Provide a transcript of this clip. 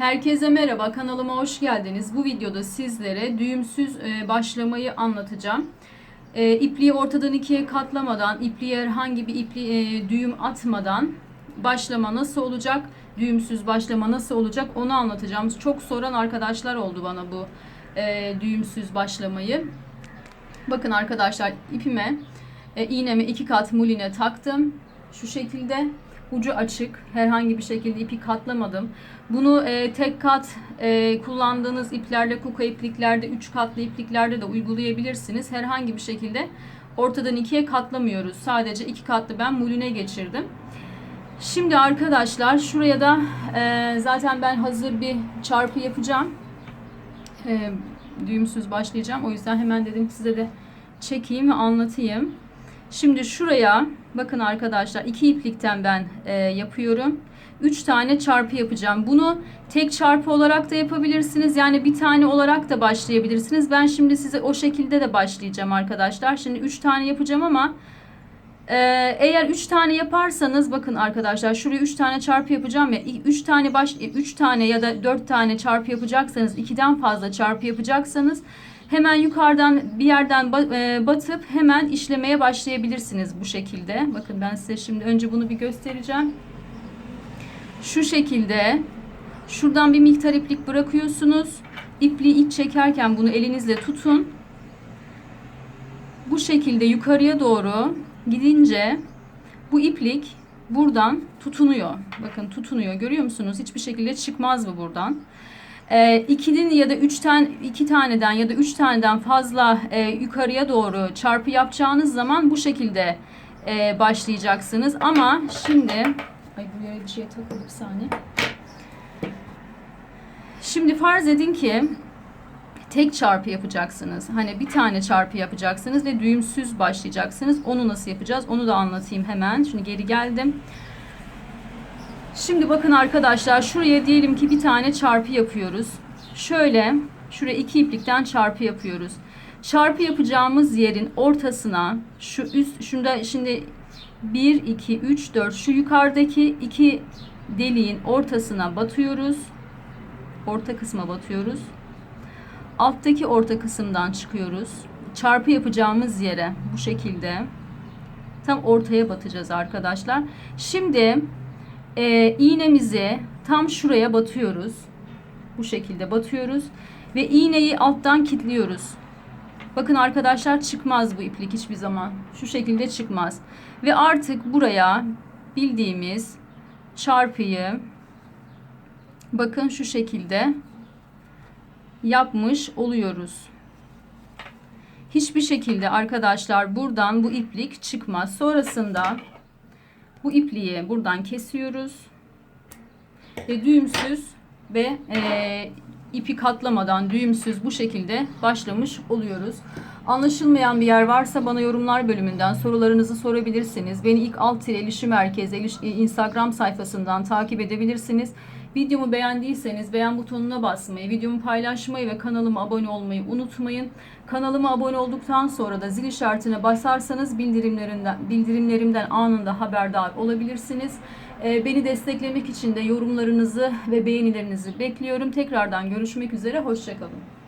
Herkese merhaba, kanalıma hoş geldiniz. Bu videoda sizlere düğümsüz e, başlamayı anlatacağım. E, ipliği ortadan ikiye katlamadan, ipliğe herhangi bir ipli, e, düğüm atmadan başlama nasıl olacak, düğümsüz başlama nasıl olacak onu anlatacağım. Çok soran arkadaşlar oldu bana bu düğümsüz başlamayı. Bakın arkadaşlar ipime, iğneme iki kat muline taktım. Şu şekilde ucu açık. Herhangi bir şekilde ipi katlamadım. Bunu e, tek kat e, kullandığınız iplerle, kuka ipliklerde, üç katlı ipliklerde de uygulayabilirsiniz. Herhangi bir şekilde ortadan ikiye katlamıyoruz. Sadece iki katlı ben muline geçirdim. Şimdi arkadaşlar şuraya da e, zaten ben hazır bir çarpı yapacağım. E, düğümsüz başlayacağım. O yüzden hemen dedim size de çekeyim ve anlatayım. Şimdi şuraya bakın arkadaşlar iki iplikten ben e, yapıyorum. 3 tane çarpı yapacağım. Bunu tek çarpı olarak da yapabilirsiniz. Yani bir tane olarak da başlayabilirsiniz. Ben şimdi size o şekilde de başlayacağım arkadaşlar. Şimdi 3 tane yapacağım ama e, eğer 3 tane yaparsanız bakın arkadaşlar şuraya 3 tane çarpı yapacağım ya 3 tane baş 3 tane ya da 4 tane çarpı yapacaksanız 2'den fazla çarpı yapacaksanız hemen yukarıdan bir yerden e, batıp hemen işlemeye başlayabilirsiniz bu şekilde. Bakın ben size şimdi önce bunu bir göstereceğim. Şu şekilde şuradan bir miktar iplik bırakıyorsunuz. İpliği ilk çekerken bunu elinizle tutun. Bu şekilde yukarıya doğru gidince bu iplik buradan tutunuyor. Bakın tutunuyor. Görüyor musunuz? Hiçbir şekilde çıkmaz bu buradan. E, ikinin ya da üç tane iki taneden ya da üç taneden fazla e, yukarıya doğru çarpı yapacağınız zaman bu şekilde e, başlayacaksınız. Ama şimdi ay bu yere bir şey takıldı bir saniye. Şimdi farz edin ki tek çarpı yapacaksınız. Hani bir tane çarpı yapacaksınız ve düğümsüz başlayacaksınız. Onu nasıl yapacağız? Onu da anlatayım hemen. Şimdi geri geldim. Şimdi bakın arkadaşlar şuraya diyelim ki bir tane çarpı yapıyoruz. Şöyle şuraya iki iplikten çarpı yapıyoruz. Çarpı yapacağımız yerin ortasına şu üst şunda şimdi 1 2 3 4 şu yukarıdaki iki deliğin ortasına batıyoruz. Orta kısma batıyoruz. Alttaki orta kısımdan çıkıyoruz. Çarpı yapacağımız yere bu şekilde tam ortaya batacağız arkadaşlar. Şimdi e, iğnemizi tam şuraya batıyoruz. Bu şekilde batıyoruz. Ve iğneyi alttan kilitliyoruz. Bakın arkadaşlar çıkmaz bu iplik hiçbir zaman. Şu şekilde çıkmaz. Ve artık buraya bildiğimiz çarpıyı bakın şu şekilde yapmış oluyoruz. Hiçbir şekilde arkadaşlar buradan bu iplik çıkmaz. Sonrasında bu ipliği buradan kesiyoruz. Ve düğümsüz ve e, ipi katlamadan düğümsüz bu şekilde başlamış oluyoruz. Anlaşılmayan bir yer varsa bana yorumlar bölümünden sorularınızı sorabilirsiniz. Beni ilk alt tire ilişim merkezi Instagram sayfasından takip edebilirsiniz. Videomu beğendiyseniz beğen butonuna basmayı, videomu paylaşmayı ve kanalıma abone olmayı unutmayın. Kanalıma abone olduktan sonra da zil işaretine basarsanız bildirimlerinden, bildirimlerimden anında haberdar olabilirsiniz. Ee, beni desteklemek için de yorumlarınızı ve beğenilerinizi bekliyorum. Tekrardan görüşmek üzere, hoşçakalın.